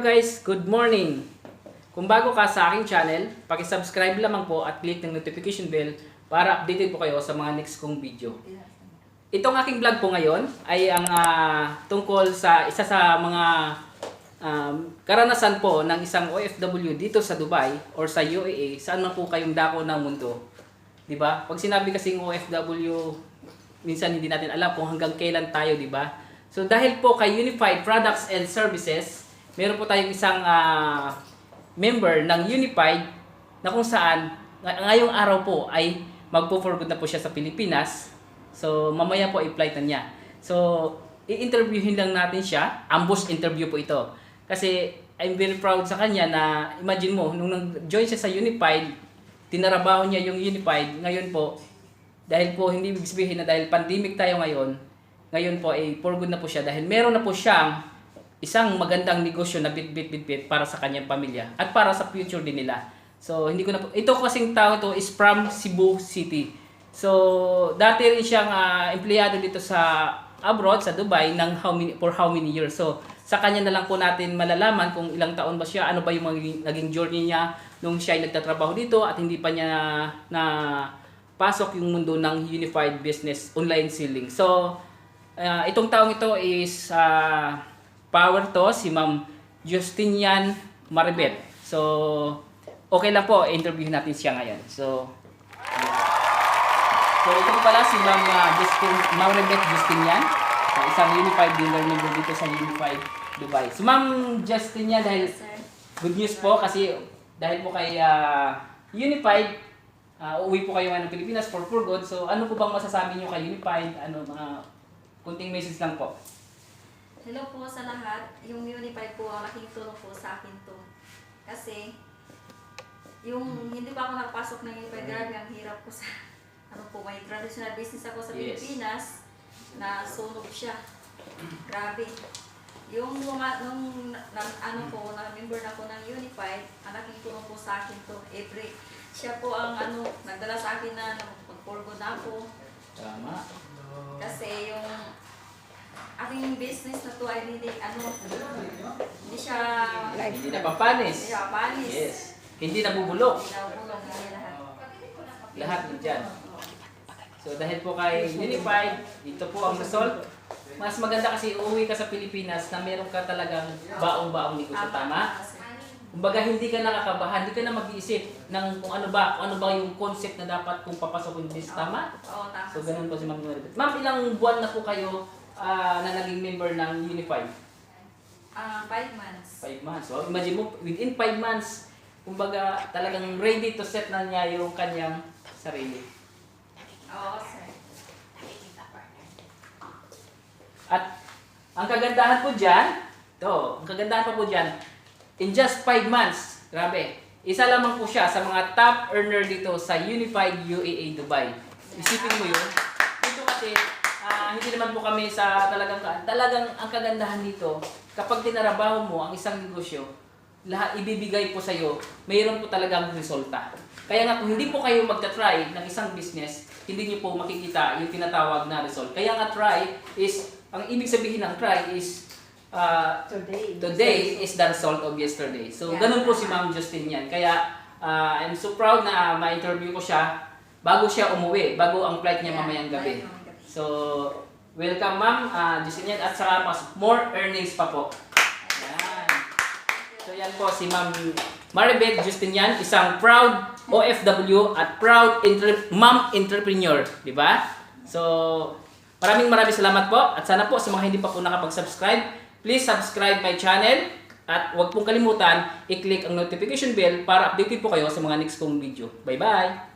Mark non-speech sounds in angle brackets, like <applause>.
guys, good morning! Kung bago ka sa aking channel, subscribe lamang po at click ng notification bell para updated po kayo sa mga next kong video. Itong aking vlog po ngayon ay ang ah, tungkol sa isa sa mga um, karanasan po ng isang OFW dito sa Dubai or sa UAE, saan man po kayong dako ng mundo. ba? Pag sinabi kasing OFW, minsan hindi natin alam kung hanggang kailan tayo, ba? So dahil po kay Unified Products and Services, meron po tayong isang ah, member ng Unified na kung saan ng- ngayong araw po ay magpo-for good na po siya sa Pilipinas. So mamaya po i-flight na niya. So i-interviewin lang natin siya. Ambush interview po ito. Kasi I'm very proud sa kanya na imagine mo nung nag-join siya sa Unified, tinarabaho niya yung Unified. Ngayon po, dahil po hindi ibig sabihin na dahil pandemic tayo ngayon, ngayon po ay for good na po siya dahil meron na po siyang isang magandang negosyo na bit bit bit bit para sa kanyang pamilya at para sa future din nila. So hindi ko na ito kasing tao to is from Cebu City. So dati rin siyang ah, empleyado dito sa abroad sa Dubai ng how many for how many years. So sa kanya na lang po natin malalaman kung ilang taon ba siya, ano ba yung magiging, naging journey niya nung siya ay nagtatrabaho dito at hindi pa niya na pasok yung mundo ng unified business online selling. So Ah, itong taong ito is ah, power to si Ma'am Justinian Maribet. So, okay lang po, interview natin siya ngayon. So, so ito pala si Ma'am uh, Justin, Maribet Justinian, ah, isang unified dealer member dito sa Unified Dubai. So, Ma'am Justinian, dahil good news po kasi dahil po kay ah, Unified, ah, uuwi po kayo ng Pilipinas for for good. So, ano po bang masasabi niyo kay Unified? Ano, mga kunting message lang po. Hello po sa lahat. Yung Unified po, ang laking tulong po sa akin to. Kasi, yung hindi pa ako nakapasok ng Unified, grabe ang hirap ko sa, <laughs> ano po, may traditional business ako sa Yes. Pilipinas, na sunog siya. Grabe. Yung luma, nung na, ano po, na member na po ng Unified, ang laking tulong po sa akin to. Every, siya po ang ano, nagdala sa akin na mag-forgo na ako. Tama. Kasi yung aking business na to ay hindi, ano, hindi siya, Hindi na pampanis. hindi siya panis. Yes. Hindi nabubulok. Hindi na bulong, hindi lahat. Lahat nandyan. So dahil po kay Unified, ito po ang result. Mas maganda kasi uuwi ka sa Pilipinas na meron ka talagang baong-baong negosyo. Tama? Kumbaga hindi ka nakakabahan, hindi ka na mag-iisip ng kung ano ba, kung ano ba yung concept na dapat kung papasok yung business. Tama? Oo, tama. So ganun po si Ma'am Maribet. Ma'am, ilang buwan na po kayo ah, na naging member ng Unified? Ah, five months. Five months. So imagine mo, within five months, kumbaga talagang ready to set na niya yung kanyang sarili. Oo, sir. At ang kagandahan po dyan, to, ang kagandahan pa po dyan, in just 5 months, grabe, isa lamang po siya sa mga top earner dito sa Unified UAE Dubai. Isipin mo yun. Dito kasi, ah, hindi naman po kami sa talagang, talagang ang kagandahan dito, kapag tinarabaho mo ang isang negosyo, lahat ibibigay po sa iyo, mayroon po talagang resulta. Kaya nga kung hindi po kayo magta-try ng isang business, hindi niyo po makikita yung tinatawag na result. Kaya nga try is, ang ibig sabihin ng try is, uh, Today. today is the result of yesterday. So, Yeah. ganun po si Ma'am Justin yan. Kaya, uh, I'm so proud na ma-interview ko siya bago siya umuwi, bago ang flight niya Yeah, mamayang gabi. So, welcome Ma'am uh, Justin yan at saka mas more earnings pa po. Yan. So yan po si Ma'am Maribeth Justinian, isang proud OFW at proud entre- mom entrepreneur, di ba? So, maraming maraming salamat po at sana po sa mga hindi pa po nakapag-subscribe, please subscribe my channel at huwag pong kalimutan i-click ang notification bell para updated po kayo sa mga next kong video. Bye-bye!